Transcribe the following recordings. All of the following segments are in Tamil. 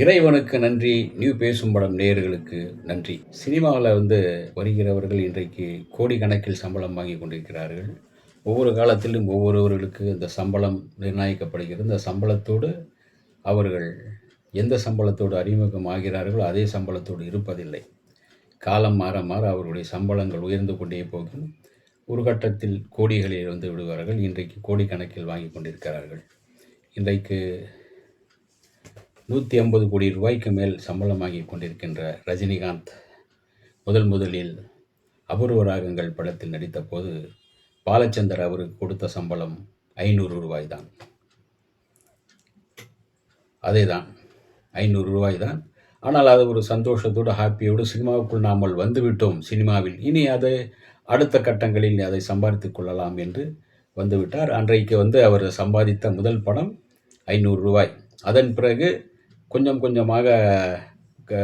இறைவனுக்கு நன்றி நியூ பேசும் படம் நேயர்களுக்கு நன்றி. சினிமாவில் வந்து வருகிறவர்கள் இன்றைக்கு கோடிக்கணக்கில் சம்பளம் வாங்கி கொண்டிருக்கிறார்கள். ஒவ்வொரு காலத்திலும் ஒவ்வொருவர்களுக்கு இந்த சம்பளம் நிர்ணயிக்கப்படுகிறது. இந்த சம்பளத்தோடு அவர்கள் எந்த சம்பளத்தோடு அறிமுகம் ஆகிறார்களோ அதே சம்பளத்தோடு இருப்பதில்லை. காலம் மாற மாற அவர்களுடைய சம்பளங்கள் உயர்ந்து கொண்டே போகும். ஒரு கட்டத்தில் கோடிகளில் வந்து விடுவார்கள். இன்றைக்கு கோடிக்கணக்கில் வாங்கி கொண்டிருக்கிறார்கள். இன்றைக்கு நூற்றி ஐம்பது கோடி ரூபாய்க்கு மேல் சம்பளம் கொண்டிருக்கின்ற ரஜினிகாந்த் முதல் முதலில் அபூர்வ ராகங்கள் படத்தில் நடித்த போது பாலச்சந்தர் அவருக்கு கொடுத்த சம்பளம் ஐநூறு ரூபாய் தான் அதே தான் ஐநூறு ரூபாய் தான் ஆனால் அது ஒரு சந்தோஷத்தோடு ஹாப்பியோடு சினிமாவுக்குள் நாமல் வந்துவிட்டோம். சினிமாவில் இனி அதை அடுத்த கட்டங்களில் அதை சம்பாதித்துக் கொள்ளலாம் என்று வந்துவிட்டார். அன்றைக்கு வந்து அவர் சம்பாதித்த முதல் படம் ஐநூறு ரூபாய். அதன் பிறகு கொஞ்சம் கொஞ்சமாக க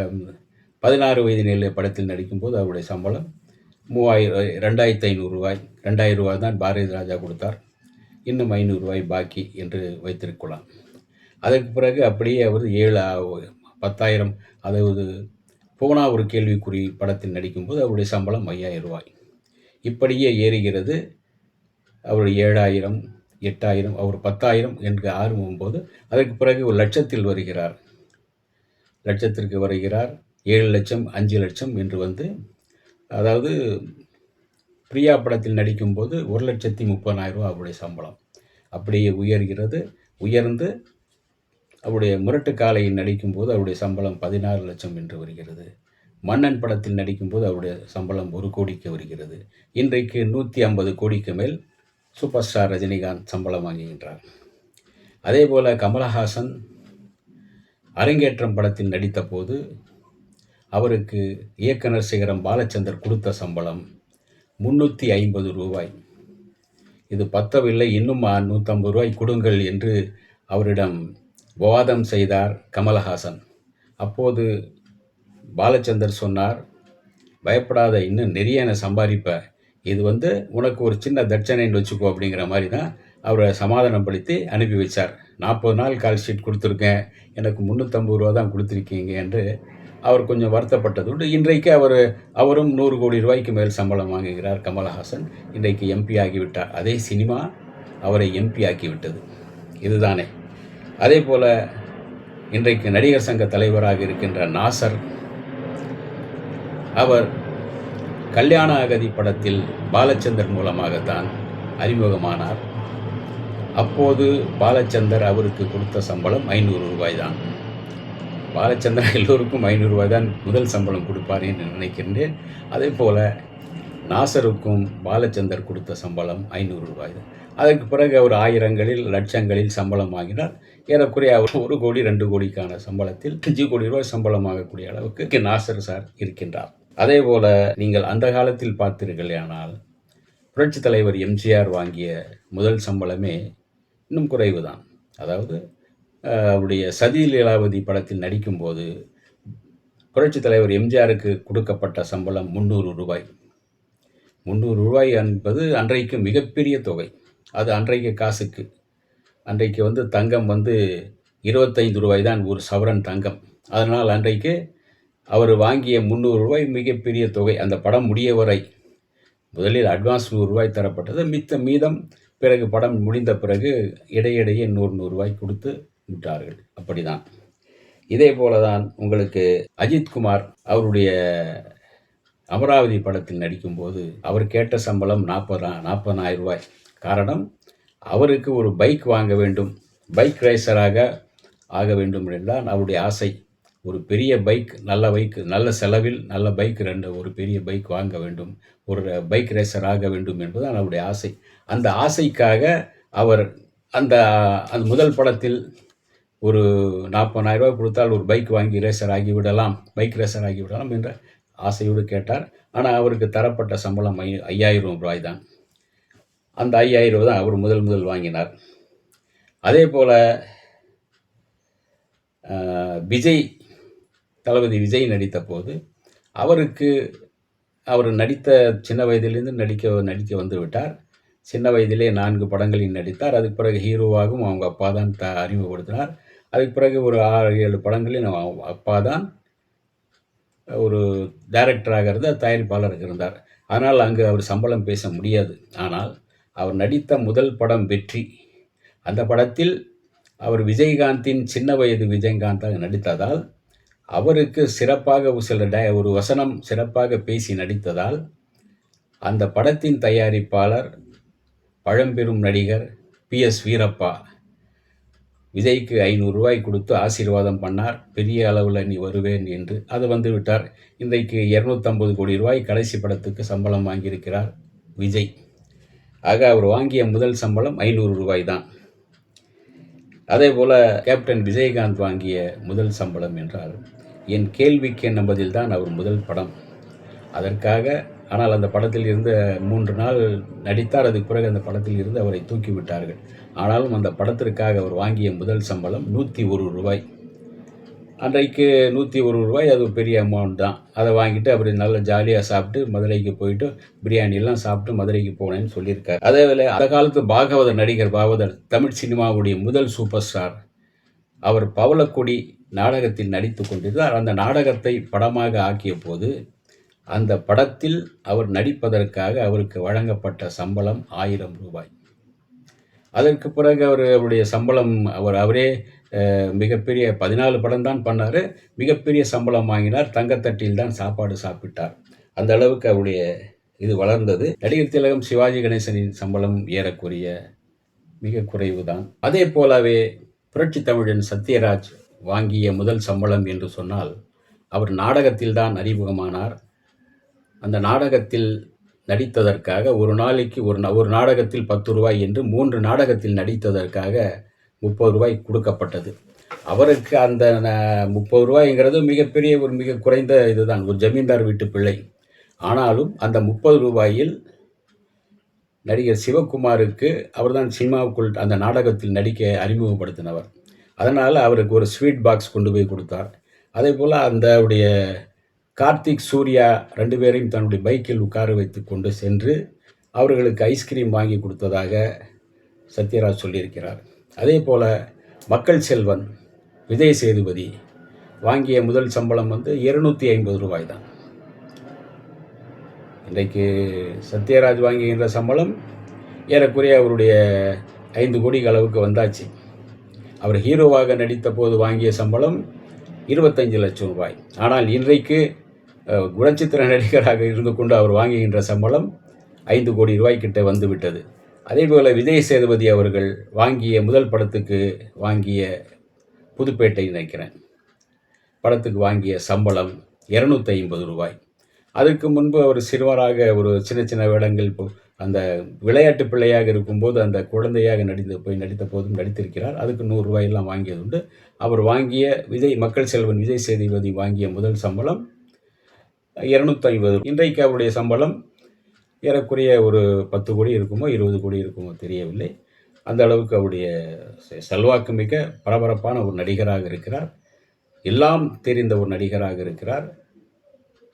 பதினாறு வயது நிலை படத்தில் நடிக்கும்போது அவருடைய சம்பளம் மூவாயிரம் ரெண்டாயிரத்து ஐநூறு ரூபாய் ரெண்டாயிரம் ரூபாய் தான் பாரதி ராஜா கொடுத்தார். இன்னும் ஐநூறு ரூபாய் பாக்கி என்று வைத்திருக்கலாம். அதற்கு பிறகு அப்படியே அவர் ஏழு பத்தாயிரம் அதாவது போனா ஒரு கேள்விக்குறி படத்தில் நடிக்கும்போது அவருடைய சம்பளம் ஐயாயிரம் ரூபாய். இப்படியே ஏறுகிறது. அவர் ஏழாயிரம் எட்டாயிரம் அவர் பத்தாயிரம் என்று ஆரம்பும்போது அதற்கு பிறகு ஒரு லட்சத்தில் வருகிறார். லட்சத்திற்கு வருகிறார். ஏழு லட்சம் அஞ்சு லட்சம் என்று வந்து அதாவது பிரியா படத்தில் நடிக்கும்போது ஒரு லட்சத்தி முப்பதாயிரம் ரூபா அவருடைய சம்பளம். அப்படியே உயர்கிறது. உயர்ந்து அவருடைய முரட்டு காலையில் நடிக்கும்போது அவருடைய சம்பளம் பதினாறு லட்சம் என்று வருகிறது. மன்னன் படத்தில் நடிக்கும்போது அவருடைய சம்பளம் ஒரு கோடிக்கு வருகிறது. இன்றைக்கு நூற்றி ஐம்பது கோடிக்கு மேல் சூப்பர் ஸ்டார் ரஜினிகாந்த் சம்பளம் வாங்குகின்றார். அதே போல் கமலஹாசன் அரங்கேற்றம் படத்தில் நடித்த போது அவருக்கு இயக்குனர் சிகரம் பாலச்சந்தர் கொடுத்த சம்பளம் முன்னூற்றி ஐம்பது ரூபாய். இது பத்தவில்லை இன்னும் நூற்றம்பது ரூபாய் கொடுங்கள் என்று அவரிடம் விவாதம் செய்தார் கமலஹாசன். அப்போது பாலச்சந்தர் சொன்னார் பயப்படாத இன்னும் நிறைய நான் சம்பாதிப்ப. இது வந்து உனக்கு ஒரு சின்ன தட்சணைன்னு வச்சுக்கோ அப்படிங்கிற மாதிரி தான் அவரை சமாதானப்படுத்தி அனுப்பி வச்சார். நாற்பது நாள் கால் ஷீட் கொடுத்துருக்கேன். எனக்கு முந்நூற்றம்பது ரூபா தான் கொடுத்துருக்கீங்க என்று அவர் கொஞ்சம் வருத்தப்பட்டது உண்டு. இன்றைக்கு அவர் அவரும் நூறு கோடி ரூபாய்க்கு மேல் சம்பளம் வாங்குகிறார் கமல்ஹாசன். இன்றைக்கு எம்பி ஆகிவிட்டார். அதே சினிமா அவரை எம்பி ஆக்கிவிட்டது. இதுதானே. அதே போல் இன்றைக்கு நடிகர் சங்க தலைவராக இருக்கின்ற நாசர் அவர் கல்யாண அகதி படத்தில் பாலச்சந்தர் மூலமாகத்தான் அறிமுகமானார். அப்போது பாலச்சந்தர் அவருக்கு கொடுத்த சம்பளம் ஐநூறு ரூபாய் தான் பாலச்சந்தர் எல்லோருக்கும் ஐநூறு ரூபாய் தான் முதல் சம்பளம் கொடுப்பார் என்று நினைக்கின்றேன். அதே போல் நாசருக்கும் பாலச்சந்தர் கொடுத்த சம்பளம் ஐநூறு ரூபாய் தான் அதற்கு பிறகு அவர் ஆயிரங்களில் லட்சங்களில் சம்பளம் வாங்கினார். ஏறக்குறைய அவர் ஒரு கோடி ரெண்டு கோடிக்கான சம்பளத்தில் அஞ்சு கோடி ரூபாய் சம்பளம் ஆகக்கூடிய அளவுக்கு நாசர் சார் இருக்கின்றார். அதே போல் நீங்கள் அந்த காலத்தில் பார்த்தீர்கள் ஆனால் புரட்சித் தலைவர் எம்ஜிஆர் வாங்கிய முதல் சம்பளமே இன்னும் குறைவு தான் அதாவது அவருடைய சதி லீலாவதி படத்தில் நடிக்கும்போது புரட்சித் தலைவர் எம்ஜிஆருக்கு கொடுக்கப்பட்ட சம்பளம் முந்நூறு ரூபாய். முந்நூறு ரூபாய் என்பது அன்றைக்கு மிகப்பெரிய தொகை. அது அன்றைக்கு காசுக்கு. அன்றைக்கு வந்து தங்கம் வந்து இருபத்தைந்து ரூபாய் தான் ஒரு சவரன் தங்கம். அதனால் அன்றைக்கு அவர் வாங்கிய முந்நூறு ரூபாய் மிகப்பெரிய தொகை. அந்த படம் முடிய வரை முதலில் அட்வான்ஸ் நூறுரூவாய் தரப்பட்டது. மித்த மீதம் பிறகு படம் முடிந்த பிறகு இடையிடையே நூறு நூறுரூவாய் கொடுத்து விட்டார்கள். அப்படிதான். இதே போல தான் உங்களுக்கு அஜித்குமார் அவருடைய அமராவதி படத்தில் நடிக்கும்போது அவர் கேட்ட சம்பளம் நாற்பதா நாற்பதாயிரம் ரூபாய். காரணம் அவருக்கு ஒரு பைக் வாங்க வேண்டும். பைக் ரேசராக ஆக வேண்டும் என்றால் அவருடைய ஆசை. ஒரு பெரிய பைக் நல்ல பைக் நல்ல செலவில் நல்ல பைக் ரெண்டு ஒரு பெரிய பைக் வாங்க வேண்டும் ஒரு பைக் ரேசர் ஆக வேண்டும் என்பது அவருடைய ஆசை. அந்த ஆசைக்காக அவர் அந்த அந்த முதல் படத்தில் ஒரு நாற்பதாயிரம் ரூபாய் கொடுத்தால் ஒரு பைக் வாங்கி ரேசர் ஆகி விடலாம் பைக் ரேசர் ஆகி விடலாம் என்ற ஆசையோடு கேட்டார். ஆனால் அவருக்கு தரப்பட்ட சம்பளம் ஐ ஐயாயிரம் ரூபாய் தான். அந்த ஐயாயிரம் ரூபாய் தான் அவர் முதல் முதல் வாங்கினார். அதே போல் விஜய் தளபதி விஜய் நடித்த போது அவருக்கு அவர் நடித்த சின்ன வயதிலிருந்து நடிக்க நடிக்க வந்து விட்டார் சின்ன வயதிலே நான்கு படங்களில் நடித்தார். அதுக்கு பிறகு ஹீரோவாகவும் அவங்க அப்பா தான் த அறிமுகப்படுத்தினார். அதுக்கு பிறகு ஒரு ஆறு ஏழு படங்களில் அப்பா தான் ஒரு டைரக்டராக இருந்த தயாரிப்பாளராக இருந்தார். ஆனால் அங்கு அவர் சம்பளம் பேச முடியாது. ஆனால் அவர் நடித்த முதல் படம் வெற்றி. அந்த படத்தில் அவர் விஜயகாந்தின் சின்ன வயது விஜயகாந்தாக நடித்ததால் அவருக்கு சிறப்பாக ஒரு சில டய ஒரு வசனம் சிறப்பாக பேசி நடித்ததால் அந்த படத்தின் தயாரிப்பாளர் பழம்பெரும் நடிகர் பி. எஸ். வீரப்பா விஜய்க்கு ஐநூறு ரூபாய் கொடுத்து ஆசீர்வாதம் பண்ணார். பெரிய அளவில் நீ வருவேன் என்று. அது வந்துவிட்டார் இன்றைக்கு இரநூத்தம்பது கோடி ரூபாய் கடைசி படத்துக்கு சம்பளம் வாங்கியிருக்கிறார் விஜய். ஆக அவர் வாங்கிய முதல் சம்பளம் ஐநூறு ரூபாய் தான். அதே போல் கேப்டன் விஜயகாந்த் வாங்கிய முதல் சம்பளம் என்றால் என் கேள்விக்கு என்ன பதில் தான் அவர் முதல் படம். அதற்காக ஆனால் அந்த படத்தில் இருந்து மூன்று நாள் நடித்தார் அதுக்கு பிறகு அந்த படத்தில் இருந்து அவரை தூக்கி விட்டார்கள். ஆனாலும் அந்த படத்திற்காக அவர் வாங்கிய முதல் சம்பளம் நூற்றி ஒரு ரூபாய். அன்றைக்கு நூற்றி ஒரு ரூபாய் அது ஒரு பெரிய அமௌண்ட் தான். அதை வாங்கிட்டு அவர் நல்லா ஜாலியாக சாப்பிட்டு மதுரைக்கு போயிட்டு பிரியாணியெல்லாம் சாப்பிட்டு மதுரைக்கு போனேன்னு சொல்லியிருக்காரு. அதே வேலை அந்த காலத்து பாகவதர் நடிகர் பாகவதர் தமிழ் சினிமாவுடைய முதல் சூப்பர் ஸ்டார் அவர் பவளக்குடி நாடகத்தில் நடித்து கொண்டிருந்தார். அந்த நாடகத்தை படமாக ஆக்கிய போது அந்த படத்தில் அவர் நடிப்பதற்காக அவருக்கு வழங்கப்பட்ட சம்பளம் ஆயிரம் ரூபாய். அதற்கு பிறகு அவர் அவருடைய சம்பளம் அவர் அவரே மிகப்பெரிய பதினாலு படம் தான் பண்ணார். மிகப்பெரிய சம்பளம் வாங்கினார். தங்கத்தட்டில் தான் சாப்பாடு சாப்பிட்டார். அந்த அளவுக்கு அவருடைய இது வளர்ந்தது. நடிகர் திலகம் சிவாஜி கணேசனின் சம்பளம் ஏறக்குரிய மிக குறைவு தான் அதே போலவே புரட்சி தமிழன் சத்யராஜ் வாங்கிய முதல் சம்பளம் என்று சொன்னால் அவர் நாடகத்தில் தான் அறிமுகமானார். அந்த நாடகத்தில் நடித்ததற்காக ஒரு நாளைக்கு ஒரு ஒரு நாடகத்தில் பத்து ரூபாய் என்று மூன்று நாடகத்தில் நடித்ததற்காக முப்பது ரூபாய் கொடுக்கப்பட்டது. அவருக்கு அந்த ந- முப்பது ரூபாய்ங்கிறது மிகப்பெரிய ஒரு மிக குறைந்த இதுதான் ஒரு ஜமீன்தார் வீட்டு பிள்ளை ஆனாலும் அந்த முப்பது ரூபாயில் நடிகர் சிவகுமாருக்கு அவர்தான் சினிமாவுக்குள் அந்த நாடகத்தில் நடிக்க அறிமுகப்படுத்தினவர். அதனால் அவருக்கு ஒரு ஸ்வீட் பாக்ஸ் கொண்டு போய் கொடுத்தார். அதே போல் அந்த உடைய கார்த்திக் சூர்யா ரெண்டு பேரையும் தன்னுடைய பைக்கில் உட்கார வைத்து கொண்டு சென்று அவர்களுக்கு ஐஸ்கிரீம் வாங்கி கொடுத்ததாக சத்யராஜ் சொல்லியிருக்கிறார். அதே போல் மக்கள் செல்வன் விஜய் சேதுபதி வாங்கிய முதல் சம்பளம் வந்து இருநூத்தி ஐம்பது ரூபாய் தான். இன்றைக்கு சத்யராஜ் வாங்குகின்ற சம்பளம் ஏறக்குறைய அவருடைய ஐந்து கோடி அளவுக்கு வந்தாச்சு. அவர் ஹீரோவாக நடித்த போது வாங்கிய சம்பளம் இருபத்தஞ்சு லட்சம் ரூபாய். ஆனால் இன்றைக்கு குணச்சித்திர நடிகராக இருந்து கொண்டு அவர் வாங்குகின்ற சம்பளம் ஐந்து கோடி ரூபாய் வந்துவிட்டது. அதேபோல் அதே போல் விஜய் சேதுபதி அவர்கள் வாங்கிய முதல் படத்துக்கு வாங்கிய புதுப்பேட்டை நினைக்கிறேன். படத்துக்கு வாங்கிய சம்பளம் இரநூத்தி ஐம்பது ரூபாய். அதுக்கு முன்பு அவர் சிறுவராக ஒரு சின்ன சின்ன வேடங்கள் அந்த விளையாட்டு பிள்ளையாக இருக்கும்போது அந்த குழந்தையாக நடித்து போய் நடித்த போதும் நடித்திருக்கிறார். அதுக்கு நூறு ரூபாயெல்லாம் வாங்கியது உண்டு அவர் வாங்கிய விஜய் மக்கள் செல்வன் விஜய் சேதுபதி வாங்கிய முதல் சம்பளம் இரநூத்தி இன்றைக்கு அவருடைய சம்பளம் ஏறக்குறைய ஒரு பத்து கோடி இருக்குமோ இருபது கோடி இருக்குமோ தெரியவில்லை. அந்த அளவுக்கு அவருடைய செ- செல்வாக்கு மிக பரபரப்பான ஒரு நடிகராக இருக்கிறார். எல்லாம் தெரிந்த ஒரு நடிகராக இருக்கிறார்.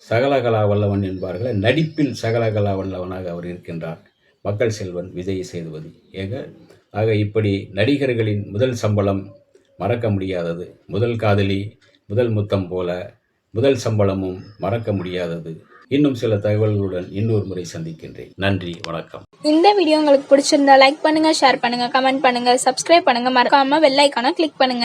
சகலகலா வல்லவன் என்பார்கள் நடிப்பில் சகலகலா வல்லவனாக அவர் இருக்கின்றார். மக்கள் செல்வன் விஜய் சேதுபதி. ஏக ஆக இப்படி நடிகர்களின் முதல் சம்பளம் மறக்க முடியாதது. முதல் காதலி முதல் முத்தம் போல முதல் சம்பளமும் மறக்க முடியாதது. இன்னும் சில தகவல்களுடன் இன்னொரு முறை சந்திக்கின்றேன். நன்றி வணக்கம். இந்த வீடியோ உங்களுக்கு பிடிச்சிருந்தா லைக் பண்ணுங்க ஷேர் பண்ணுங்க கமெண்ட் பண்ணுங்க சப்ஸ்கிரைப் பண்ணுங்க. மறக்காம வெள்ளைக்கான கிளிக் பண்ணுங்க.